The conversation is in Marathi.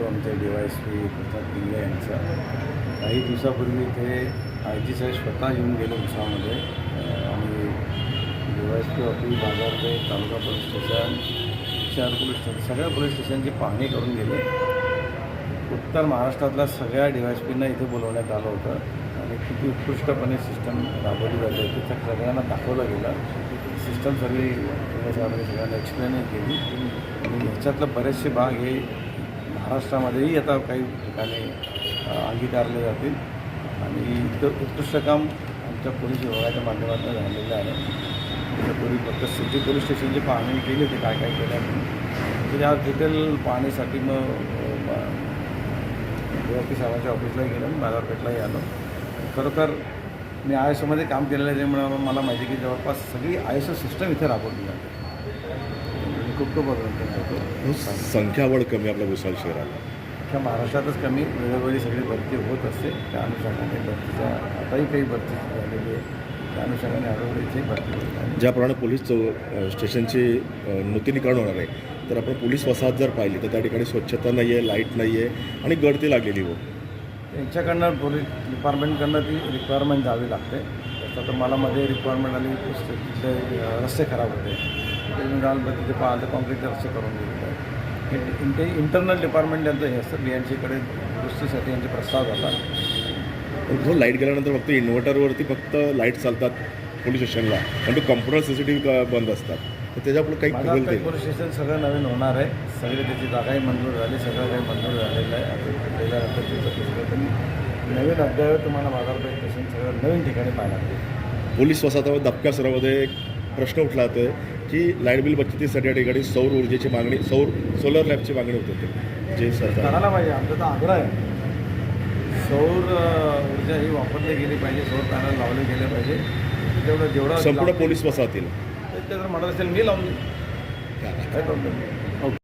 होतो आमच्या डी वाय श्री प्रसाद पिंगे यांचा काही दिवसापूर्वी ते आयजी साहेब स्वतः येऊन गेले उत्सवामध्ये आणि डी वाय श्री ऑफिस बाजारपेठ तालुका पोलीस स्टेशन शहर पोलीस स्टेशन सगळ्या पोलीस स्टेशनची पाहणी करून गेले. उत्तर महाराष्ट्रातल्या सगळ्या डी वाय पींना इथे बोलवण्यात आलं होतं. आणि किती उत्कृष्टपणे सिस्टम राबवली जाते तिथं सगळ्यांना दाखवलं गेलं. सिस्टम सगळी सगळ्यांना एक्सप्लेनही केली. आणि ह्याच्यातलं बरेचसे भाग हे महाराष्ट्रामध्येही आता काही ठिकाणी अंगीकारले जातील. आणि इतकं उत्कृष्ट काम आमच्या पोलीस विभागाच्या माध्यमातून झालेलं आहे. त्याच्यापूर्वी फक्त सिटी पोलीस स्टेशनची पाहणी केली होती काय काय केलं म्हणून तर आज डिटेल पाहणीसाठी मग डी साहेबांच्या ऑफिसलाही गेलो बाजारपेठलाही आलो. खरोखर मी आय एसमध्ये काम केलेलं आहे त्यामुळे मला माहिती की जवळपास सगळी आय एस ओ सिस्टम इथे राबवली जाते. अभिनंदन करतो संख्याबळ कमी आपल्या भुसावळ शहरात अख्ख्या महाराष्ट्रातच कमी. वेळोवेळी सगळी भरती होत असते. त्या अनुषंगाने भरतीच्या आताही काही भरती झालेली आहे. त्या अनुषंगाने हळूहळूची भरती ज्याप्रमाणे पोलीस चौ स्टेशनचे नूतनीकरण होणार आहे तर आपण पोलीस वसाहत जर पाहिली तर त्या ठिकाणी स्वच्छता नाही आहे लाइट नाही आहे आणि गर्दी लागलेली हो. त्यांच्याकडनं पोलीस डिपार्टमेंटकडनं ती रिक्वायरमेंट द्यावी लागते. तर मला मध्ये रिक्वायरमेंट आली तिथले अ, रस्ते खराब होते. ते मी जाऊन बघ तिथे पाहिलं तर कॉन्क्रीटचे रस्ते करून दिलेले आहेत. हे इंटे इंटरनल डिपार्टमेंट यांचं हे असतं बी एन सीकडे दुरुस्तीसाठी यांचे प्रस्ताव जातात. जो लाइट गेल्यानंतर फक्त इन्व्हर्टरवरती फक्त लाइट चालतात पोलीस स्टेशनला. पण तो computer C C T V बंद असतात. तर त्याच्यापुढे काही पोलीस स्टेशन सगळं नवीन होणार आहे. सगळे त्याची जागाही मंजूर झाली सगळं काही मंजूर झालेलं आहे. त्याच्यानंतर तरी नवीन अद्यायात तुम्हाला बाजारपेठ स्टेशन सगळं नवीन ठिकाणी पाहायला लागते पोलीस वसाहतावर दबक्या सरामध्ये एक प्रश्न उठला होता की लाइट बिल बचतीसाठी या ठिकाणी सौर ऊर्जेची मागणी सौर सोलर लॅबची मागणी होत होती. जे सरकार करायला पाहिजे. आमचा तर आग्रह आहे. सौर अ, ऊर्जा ही वापरली गेली पाहिजे. सौर पॅनल लावले गेले पाहिजे. तेवढं जेवढं संपूर्ण पोलीस वसाहतील ते जर म्हणत असेल मी लावून देईन. काय प्रॉब्लेम नाही.